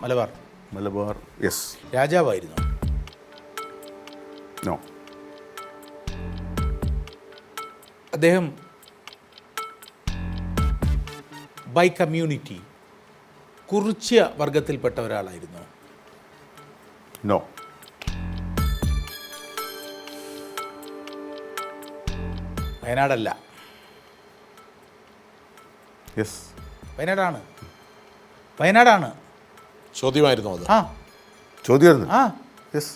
Malabar. Malabar yes രാജാവായിരുന്നു. No അദ്ദേഹം by community Kurichya വർഗത്തിൽപ്പെട്ട ഒരാളായിരുന്നു നോ വയനാടല്ല. യെസ് വയനാടാണ്. വയനാടാണ്. ചോദ്യമായിരുന്നു അത്. ആ. ചോദ്യമായിരുന്നു? ആ. യെസ്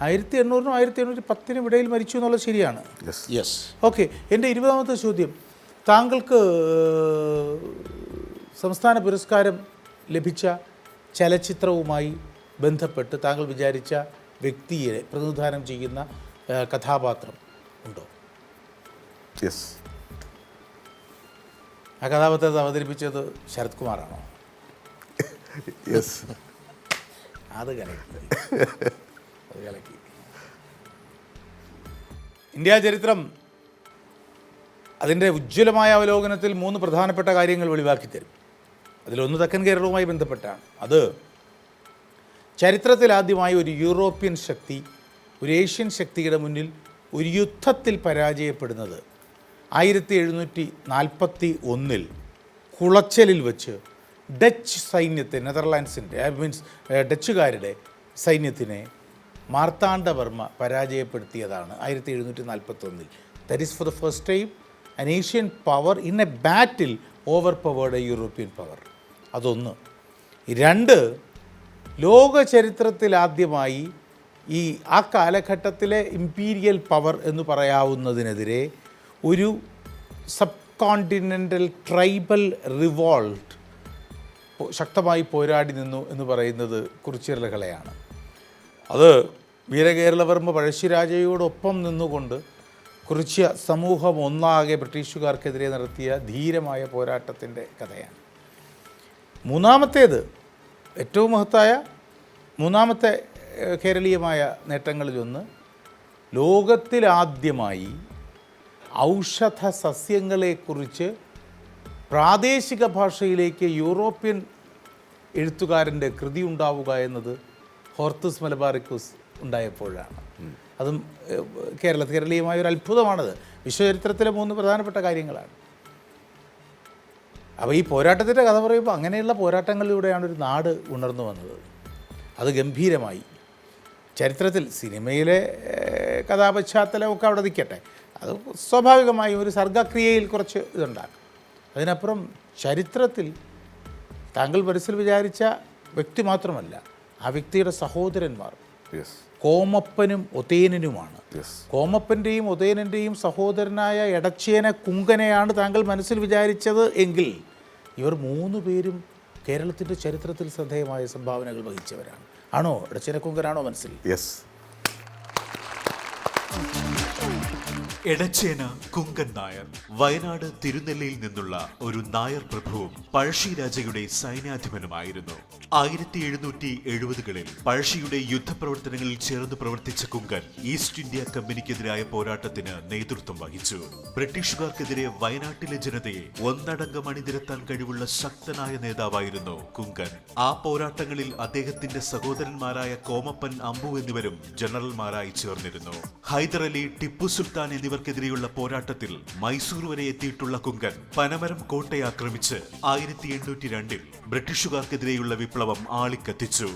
ആയിരത്തി എണ്ണൂറിനും ആയിരത്തി എണ്ണൂറ്റി പത്തിനും ഇടയിൽ മരിച്ചു എന്നുള്ളത് ശരിയാണ്. യെസ് യെസ് ഓക്കെ എന്റെ ഇരുപതാമത്തെ ചോദ്യം. താങ്കൾക്ക് സംസ്ഥാന പുരസ്കാരം ലഭിച്ച ചലച്ചിത്രവുമായി ബന്ധപ്പെട്ട് താങ്കൾ വിചാരിച്ച വ്യക്തിയെ പ്രതിനിധാനം ചെയ്യുന്ന കഥാപാത്രം ഉണ്ടോ? യെസ് ആ കഥാപാത്രത്തെ അവതരിപ്പിച്ചത് ശരത് കുമാറാണോ? യെസ് അത് കലക്കി. അത് കലക്കി. ഇന്ത്യ ചരിത്രം അതിന്റെ ഉജ്ജ്വലമായ അവലോകനത്തിൽ മൂന്ന് പ്രധാനപ്പെട്ട കാര്യങ്ങൾ വെളിവാക്കി തരും. അതിലൊന്ന് തെക്കൻ കേരളവുമായി ബന്ധപ്പെട്ടാണ്. അത് ചരിത്രത്തിൽ ആദ്യമായി ഒരു യൂറോപ്യൻ ശക്തി ഒരു ഏഷ്യൻ ശക്തിയുടെ മുന്നിൽ ഒരു യുദ്ധത്തിൽ പരാജയപ്പെടുന്നത് ആയിരത്തി എഴുന്നൂറ്റി നാൽപ്പത്തി ഒന്നിൽ കുളച്ചലിൽ വെച്ച് ഡച്ച് സൈന്യത്തെ നെതർലാൻഡ്സിന്റെ മീൻസ് ഡച്ചുകാരുടെ സൈന്യത്തിനെ മാർത്താണ്ഡവർമ്മ പരാജയപ്പെടുത്തിയതാണ് ആയിരത്തി എഴുന്നൂറ്റി നാൽപ്പത്തൊന്നിൽ that is for the first time an Asian power in a battle over powered European power അതൊന്ന്. രണ്ട് ലോക ചരിത്രത്തിൽ ആദ്യമായി ഈ ആ കാലഘട്ടത്തിലെ ഇമ്പീരിയൽ പവർ എന്ന് പറയാവുന്നതിനെതിരെ ഒരു സബ് കോണ്ടിനെന്റൽ ട്രൈബൽ റിവോൾട്ട് ശക്തമായി പോരാടി നിന്നു എന്ന് പറയുന്നത് കുറിച്ചിരലകളെയാണ് അത് വീരകേരളവർമ്മ പഴശ്ശിരാജയോടൊപ്പം നിന്നുകൊണ്ട് കുറിച്യ സമൂഹം ഒന്നാകെ ബ്രിട്ടീഷുകാർക്കെതിരെ നടത്തിയ ധീരമായ പോരാട്ടത്തിന്റെ കഥയാണ്. മൂന്നാമത്തേത് ഏറ്റവും മഹത്തായ മൂന്നാമത്തെ കേരളീയമായ നേട്ടങ്ങളിലൊന്ന് ലോകത്തിലാദ്യമായി ഔഷധ സസ്യങ്ങളെക്കുറിച്ച് പ്രാദേശിക ഭാഷയിലേക്ക് യൂറോപ്യൻ എഴുത്തുകാരന്റെ കൃതി ഉണ്ടാവുക എന്നത് ഹോർത്തസ് മലബാറിക്കൂസ് ഉണ്ടായപ്പോഴാണ്. അതും കേരള കേരളീയമായ ഒരു അത്ഭുതമാണത്. വിശ്വചരിത്രത്തിലെ മൂന്ന് പ്രധാനപ്പെട്ട കാര്യങ്ങളാണ്. അപ്പോൾ ഈ പോരാട്ടത്തിന്റെ കഥ പറയുമ്പോൾ അങ്ങനെയുള്ള പോരാട്ടങ്ങളിലൂടെയാണ് ഒരു നാട് ഉണർന്നു വന്നത്. അത് ഗംഭീരമായി. ചരിത്രത്തിൽ സിനിമയിലെ കഥാപശ്ചാത്തലമൊക്കെ അവിടെ നിൽക്കട്ടെ. അത് സ്വാഭാവികമായും ഒരു സർഗക്രിയയിൽ കുറച്ച് ഇതുണ്ടാകും അതിനപ്പുറം ചരിത്രത്തിൽ താങ്കൾ മനസ്സിൽ വിചാരിച്ച വ്യക്തി മാത്രമല്ല ആ വ്യക്തിയുടെ സഹോദരന്മാർ കോമപ്പനും ഒതേനനുമാണ്. കോമപ്പന്റെയും ഒതേനന്റെയും സഹോദരനായ എടച്ചേന കുങ്കനെയാണ് താങ്കൾ മനസ്സിൽ വിചാരിച്ചത് എങ്കിൽ ഇവർ മൂന്ന് പേരും കേരളത്തിന്റെ ചരിത്രത്തിൽ ശ്രദ്ധേയമായ സംഭാവനകൾ വഹിച്ചവരാണ്. ആണോ? എടച്ചേന കുങ്കനാണോ മനസ്സിൽ? യെസ് എടച്ചേന കുങ്കൻ നായർ. വയനാട് തിരുനെല്ലിയിൽ നിന്നുള്ള ഒരു നായർ പ്രഭുവും പഴശ്ശിരാജയുടെ സൈന്യാധിപനുമായിരുന്നു. ആയിരത്തി എഴുന്നൂറ്റി എഴുപതുകളിൽ പഴശ്ശിയുടെ യുദ്ധപ്രവർത്തനങ്ങളിൽ ചേർന്ന് പ്രവർത്തിച്ച കുങ്കൻ ഈസ്റ്റ് ഇന്ത്യ കമ്പനിക്കെതിരായ പോരാട്ടത്തിന് നേതൃത്വം വഹിച്ചു. ബ്രിട്ടീഷുകാർക്കെതിരെ വയനാട്ടിലെ ജനതയെ ഒന്നടങ്കം അണിനിരത്താൻ കഴിവുള്ള ശക്തനായ നേതാവായിരുന്നു കുങ്കൻ. ആ പോരാട്ടങ്ങളിൽ അദ്ദേഹത്തിന്റെ സഹോദരന്മാരായ കോമപ്പൻ അമ്പു എന്നിവരും ജനറൽമാരായി ചേർന്നിരുന്നു. ഹൈദർ അലി ടിപ്പു സുൽത്താൻ എന്നിവർക്കെതിരെയുള്ള പോരാട്ടത്തിൽ മൈസൂർ വരെ എത്തിയിട്ടുള്ള കുങ്കൻ പനമരം കോട്ടയെ ആക്രമിച്ച് ആയിരത്തി എണ്ണൂറ്റി രണ്ടിൽ ബ്രിട്ടീഷുകാർക്കെതിരെയുള്ള വിപ്ലവം ആളിക്കത്തിച്ചു.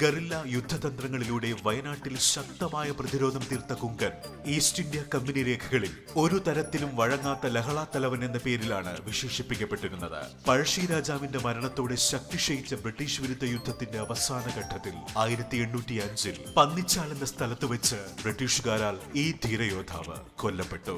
ഗറില്ല യുദ്ധതന്ത്രങ്ങളിലൂടെ വയനാട്ടിൽ ശക്തമായ പ്രതിരോധം തീർത്ത കുങ്കൻ ഈസ്റ്റ് ഇന്ത്യ കമ്പനി രേഖകളിൽ ഒരു തരത്തിലും വഴങ്ങാത്ത ലഹള തലവൻ എന്ന പേരിലാണ് വിശേഷിപ്പിക്കപ്പെട്ടിരുന്നത്. പഴശ്ശി രാജാവിന്റെ മരണത്തോടെ ശക്തി ക്ഷയിച്ച ബ്രിട്ടീഷ് വിരുദ്ധ യുദ്ധത്തിന്റെ അവസാന ഘട്ടത്തിൽ ആയിരത്തി എണ്ണൂറ്റി അഞ്ചിൽ പന്നിച്ചാൽ എന്ന സ്ഥലത്ത് വെച്ച് ബ്രിട്ടീഷുകാരാൽ ഈ ധീരയോദ്ധാവ് കൊല്ലപ്പെട്ടു.